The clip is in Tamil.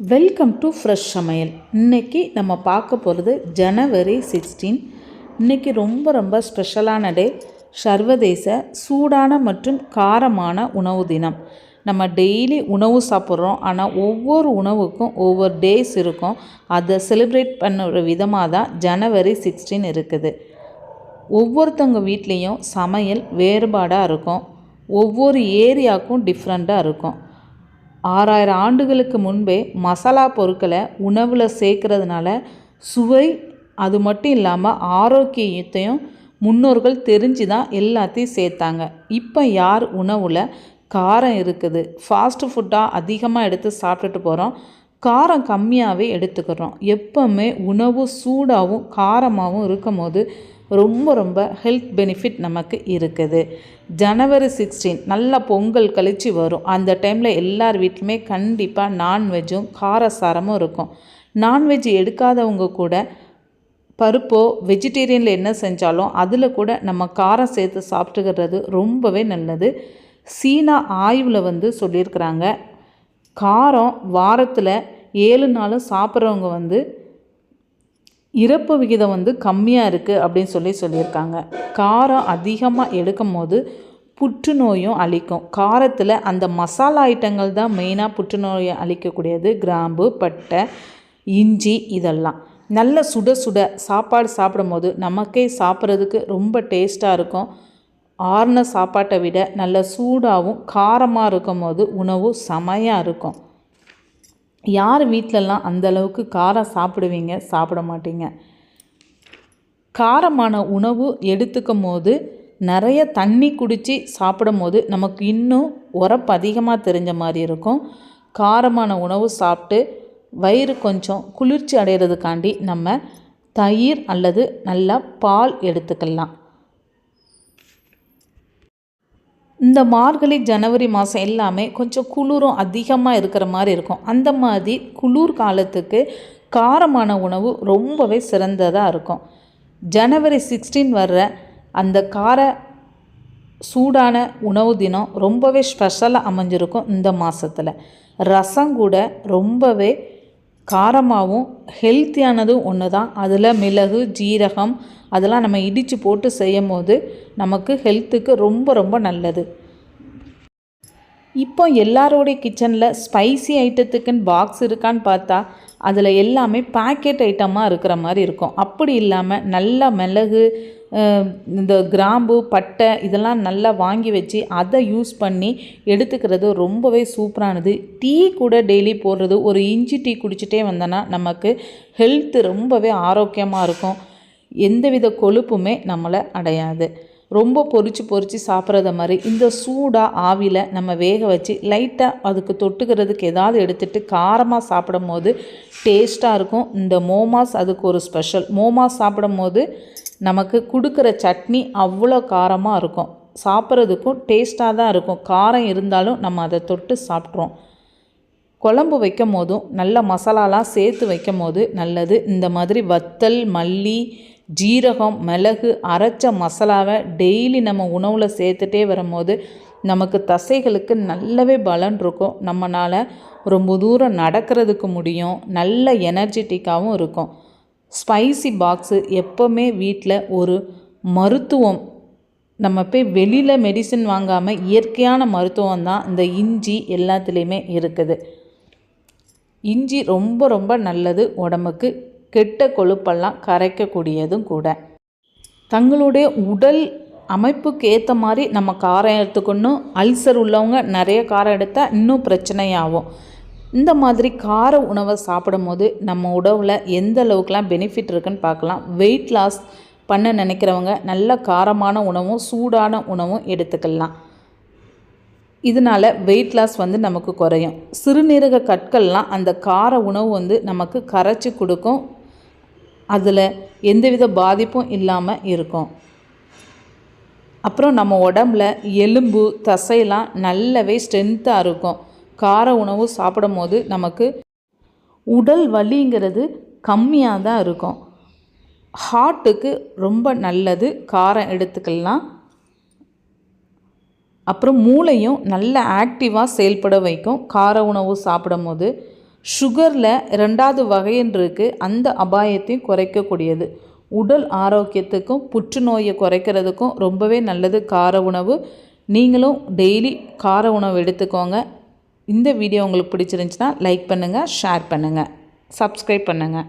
வெல்கம் டு ஃப்ரெஷ் சமையல் இன்னைக்கு நம்ம பார்க்க போகிறது ஜனவரி சிக்ஸ்டீன் இன்னைக்கு ரொம்ப ரொம்ப ஸ்பெஷலான டே சர்வதேச சூடான மற்றும் காரமான உணவு தினம். நம்ம டெய்லி உணவு சாப்பிட்றோம். ஆனால் ஒவ்வொரு உணவுக்கும் ஒவ்வொரு டேஸ் இருக்கும். அதை செலிப்ரேட் பண்ணுற விதமாக தான் ஜனவரி சிக்ஸ்டீன் இருக்குது. ஒவ்வொருத்தவங்க வீட்லேயும் சமையல் வேறுபாடாக இருக்கும். ஒவ்வொரு ஏரியாவுக்கும் டிஃப்ரெண்ட்டாக இருக்கும். ஆறாயிரம் ஆண்டுகளுக்கு முன்பே மசாலா பொருட்களை உணவில் சேர்க்கறதுனால சுவை அது மட்டும் இல்லாமல் ஆரோக்கியத்தையும் முன்னோர்கள் தெரிஞ்சு தான் எல்லாத்தையும் சேர்த்தாங்க. இப்போ யார் உணவில் காரம் இருக்குது? ஃபாஸ்ட் ஃபுட்டாக அதிகமாக எடுத்து சாப்பிட்டுட்டு போகிறோம் காரம் கம்மியாகவே எடுத்துக்கிறோம். எப்போவுமே உணவு சூடாகவும் காரமாகவும் இருக்கும் போது ரொம்ப ரொம்ப ஹெல்த் பெனிஃபிட் நமக்கு இருக்குது. ஜனவரி சிக்ஸ்டீன் நல்லா பொங்கல் கழித்து வரும். அந்த டைமில் எல்லார் வீட்லையுமே கண்டிப்பாக நான்வெஜ்ஜும் காரசாரமும் இருக்கும். நான்வெஜ் எடுக்காதவங்க கூட பருப்போ வெஜிடேரியனில் என்ன செஞ்சாலும் அதில் கூட நம்ம காரம் சேர்த்து சாப்பிட்டுக்கிறது ரொம்பவே நல்லது. சீனா ஆய்வில் வந்து சொல்லியிருக்கிறாங்க காரம் வாரத்தில் ஏழு நாளும் சாப்பிட்றவங்க வந்து இறப்பு விகிதம் வந்து கம்மியாக இருக்குது அப்படின்னு சொல்லி சொல்லியிருக்காங்க. காரம் அதிகமாக எடுக்கும் போது புற்றுநோயும் அழிக்கும். காரத்தில் அந்த மசாலா ஐட்டங்கள் தான் மெயினாக புற்றுநோயை அழிக்கக்கூடியது. கிராம்பு பட்டை இஞ்சி இதெல்லாம். நல்ல சுட சுட சாப்பாடு சாப்பிடும் போது நமக்கே சாப்பிட்றதுக்கு ரொம்ப டேஸ்ட்டாக இருக்கும். ஆறுன சாப்பாட்டை விட நல்ல சூடாகவும் காரமாக இருக்கும் போது உணவு செமையாக இருக்கும். யார் வீட்டிலலாம் அந்த அளவுக்கு காரம் சாப்பிடுவீங்க? சாப்பிட மாட்டீங்க. காரமான உணவு எடுத்துக்கும் போது நிறைய தண்ணி குடித்து சாப்பிடும் போது நமக்கு இன்னும் உரப்பு அதிகமாக தெரிஞ்ச மாதிரி இருக்கும். காரமான உணவு சாப்பிட்டு வயிறு கொஞ்சம் குளிர்ச்சி அடைகிறதுக்காண்டி நம்ம தயிர் அல்லது நல்லா பால் எடுத்துக்கலாம். இந்த மார்கழி ஜனவரி மாதம் எல்லாமே கொஞ்சம் குளிரும் அதிகமாக இருக்கிற மாதிரி இருக்கும். அந்த மாதிரி குளிர் காலத்துக்கு காரமான உணவு ரொம்பவே சிறந்ததாக இருக்கும். ஜனவரி சிக்ஸ்டீன் வர்ற அந்த கார சூடான உணவு தினம் ரொம்பவே ஸ்பெஷலாக அமைஞ்சிருக்கும் இந்த மாதத்தில் ரசம் கூட ரொம்பவே காரமாகவும் ஹெல்த்தியானதும் ஒன்று தான் அதில் மிளகு ஜீரகம் அதெல்லாம் நம்ம இடித்து போட்டு செய்யும் போது நமக்கு ஹெல்த்துக்கு ரொம்ப ரொம்ப நல்லது. இப்போ எல்லாரோடைய கிச்சனில் ஸ்பைசி ஐட்டத்துக்குன்னு பாக்ஸ் இருக்கான்னு பார்த்தா அதில் எல்லாமே பேக்கெட் ஐட்டமாக இருக்கிற மாதிரி இருக்கும். அப்படி இல்லாமல் நல்ல மிளகு இந்த கிராம்பு பட்டை இதெல்லாம் நல்லா வாங்கி வச்சு அதை யூஸ் பண்ணி எடுத்துக்கிறது ரொம்பவே சூப்பரானது. டீ கூட டெய்லி போடுறது ஒரு இஞ்சி டீ குடிச்சிட்டே வந்தோன்னா நமக்கு ஹெல்த்து ரொம்பவே ஆரோக்கியமாக இருக்கும். எந்தவித கொழுப்புமே நம்மளை அடையாது. ரொம்ப பொறிச்சு பொறிச்சு சாப்பிட்றத மாதிரி இந்த சூடாக ஆவியில் நம்ம வேக வச்சு லைட்டாக அதுக்கு தொட்டுக்கிறதுக்கு ஏதாவது எடுத்துகிட்டு காரமாக சாப்பிடும் போது டேஸ்ட்டாக இருக்கும். இந்த மோமாஸ் அதுக்கு ஒரு ஸ்பெஷல். மோமாஸ் சாப்பிடும் போது நமக்கு கொடுக்குற சட்னி அவ்வளோ காரமாக இருக்கும். சாப்பிட்றதுக்கும் டேஸ்ட்டாக தான் இருக்கும். காரம் இருந்தாலும் நம்ம அதை தொட்டு சாப்பிட்றோம். குழம்பு வைக்கும் போதும் நல்ல மசாலாலாம் சேர்த்து வைக்கும் போது நல்லது. இந்த மாதிரி வத்தல் மல்லி ஜீரகம் மிளகு அரைச்ச மசாலாவை டெய்லி நம்ம உணவில் சேர்த்துட்டே வரும்போது நமக்கு தசைகளுக்கு நல்லவே பலன் இருக்கும். நம்மளால் ரொம்ப தூரம் நடக்கிறதுக்கு முடியும். நல்ல எனர்ஜெட்டிக்காகவும் இருக்கும். ஸ்பைசி பாக்ஸு எப்போவுமே வீட்டில் ஒரு மருத்துவம். நம்ம போய் வெளியில் மெடிசின் வாங்காமல் இயற்கையான மருத்துவம் தான் இந்த இஞ்சி எல்லாத்துலேயுமே இருக்குது. இஞ்சி ரொம்ப ரொம்ப நல்லது உடம்புக்கு. கெட்ட கொழுப்பெல்லாம் கரைக்கக்கூடியதும் கூட. தங்களுடைய உடல் அமைப்புக்கு ஏற்ற மாதிரி நம்ம காரம் எடுத்துக்கணும். அல்சர் உள்ளவங்க நிறைய காரம் எடுத்தால் இன்னும் பிரச்சனையாகும். இந்த மாதிரி கார உணவை சாப்பிடும் போது நம்ம உடவில் எந்த அளவுக்குலாம் பெனிஃபிட் இருக்குன்னு பார்க்கலாம். வெயிட் லாஸ் பண்ண நினைக்கிறவங்க நல்ல காரமான உணவும் சூடான உணவும் எடுத்துக்கலாம். இதனால் வெயிட் லாஸ் வந்து நமக்கு குறையும். சிறுநீரக கற்கள்லாம் அந்த கார உணவு வந்து நமக்கு கரைச்சி கொடுக்கும். அதில் எந்தவித பாதிப்பும் இல்லாமல் இருக்கும். அப்புறம் நம்ம உடம்புல எலும்பு தசையெல்லாம் நல்லவே ஸ்ட்ரென்த்தாக இருக்கும். கார உணவு சாப்பிடும் போது நமக்கு உடல் வலிங்கிறது கம்மியாக தான் இருக்கும். ஹார்ட்டுக்கு ரொம்ப நல்லது. காரம் எடுத்துக்கலாம். அப்புறம் மூளையும் நல்ல ஆக்டிவாக செயல்பட வைக்கும். கார உணவு சாப்பிடும் போது சுகரில் ரெண்டாவது வகைன்னு இருக்குது அந்த அபாயத்தையும் குறைக்கக்கூடியது. உடல் ஆரோக்கியத்துக்கும் புற்றுநோயை குறைக்கிறதுக்கும் ரொம்பவே நல்லது கார உணவு. நீங்களும் டெய்லி கார உணவு எடுத்துக்கோங்க. இந்த வீடியோ உங்களுக்கு பிடிச்சிருந்துச்சுன்னா லைக் பண்ணுங்கள் ஷேர் பண்ணுங்கள் சப்ஸ்கிரைப் பண்ணுங்கள்